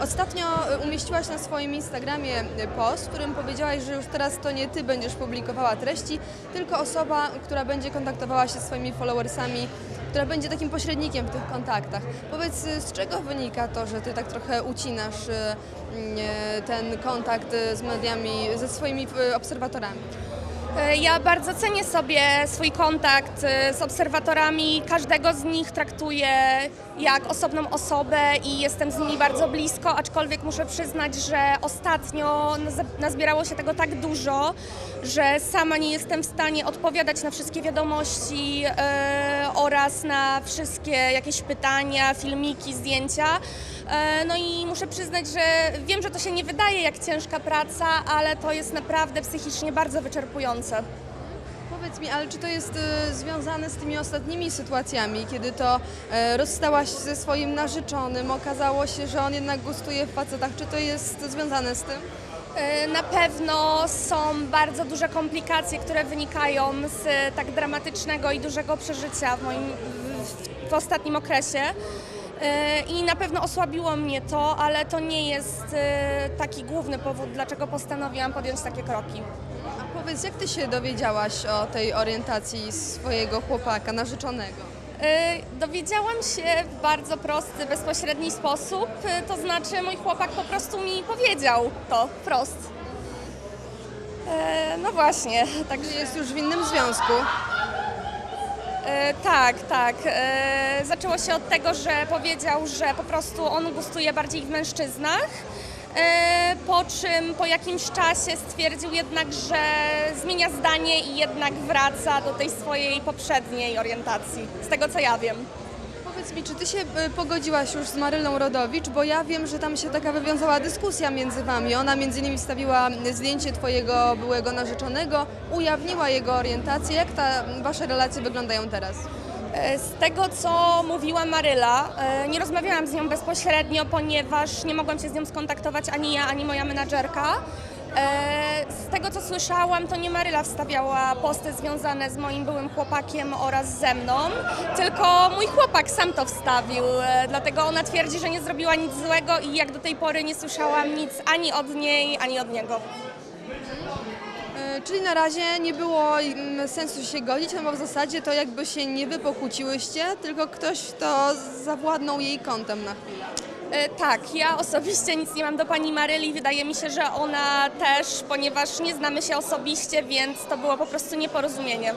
Ostatnio e, umieściłaś na swoim Instagramie e, post, w którym powiedziałaś, że już teraz to nie ty będziesz publikowała treści, tylko osoba, która będzie kontaktowała się z swoimi followersami, która będzie takim pośrednikiem w tych kontaktach. Powiedz, e, z czego wynika to, że ty tak trochę ucinasz ten kontakt z mediami, ze swoimi obserwatorami? E, Ja bardzo cenię sobie swój kontakt e, z obserwatorami. Każdego z nich traktuję jak osobną osobę i jestem z nimi bardzo blisko, aczkolwiek muszę przyznać, że ostatnio naz- nazbierało się tego tak dużo, że sama nie jestem w stanie odpowiadać na wszystkie wiadomości e, oraz na wszystkie jakieś pytania, filmiki, zdjęcia. E, No i muszę przyznać, że wiem, że to się nie wydaje jak ciężka praca, ale to jest naprawdę psychicznie bardzo wyczerpujące. Powiedz mi, ale czy to jest e, związane z tymi ostatnimi sytuacjami, kiedy to e, rozstałaś ze swoim narzeczonym, okazało się, że on jednak gustuje w facetach, czy to jest związane z tym? E, Na pewno są bardzo duże komplikacje, które wynikają z e, tak dramatycznego i dużego przeżycia w moim w, w ostatnim okresie. E, I na pewno osłabiło mnie to, ale to nie jest taki główny powód, dlaczego postanowiłam podjąć takie kroki. A powiedz, jak ty się dowiedziałaś o tej orientacji swojego chłopaka, narzeczonego? E, Dowiedziałam się w bardzo prosty, bezpośredni sposób, e, to znaczy mój chłopak po prostu mi powiedział to wprost. E, No właśnie, także jest już w innym związku? tak, tak. Zaczęło się od tego, że powiedział, że po prostu on gustuje bardziej w mężczyznach. E, Po czym po jakimś czasie stwierdził jednak, że zmienia zdanie i jednak wraca do tej swojej poprzedniej orientacji, z tego co ja wiem. Powiedz mi, czy ty się e, pogodziłaś już z Marylą Rodowicz, bo ja wiem, że tam się taka wywiązała dyskusja między wami. Ona między innymi wstawiła zdjęcie twojego byłego narzeczonego, ujawniła jego orientację. Jak ta wasze relacje wyglądają teraz? E, Z tego, co mówiła Maryla, e, nie rozmawiałam z nią bezpośrednio, ponieważ nie mogłam się z nią skontaktować ani ja, ani moja menadżerka. E, Z tego, co słyszałam, to nie Maryla wstawiała posty związane z moim byłym chłopakiem oraz ze mną, tylko mój chłopak sam to wstawił. Dlatego ona twierdzi, że nie zrobiła nic złego i jak do tej pory nie słyszałam nic ani od niej, ani od niego. E, Czyli na razie nie było mm, sensu się godzić, no bo w zasadzie to jakby się nie wy pokłóciłyście, tylko ktoś to zawładnął jej kątem na chwilę. E, Tak, ja osobiście nic nie mam do pani Maryli. Wydaje mi się, że ona też, ponieważ nie znamy się osobiście, więc to było po prostu nieporozumienie.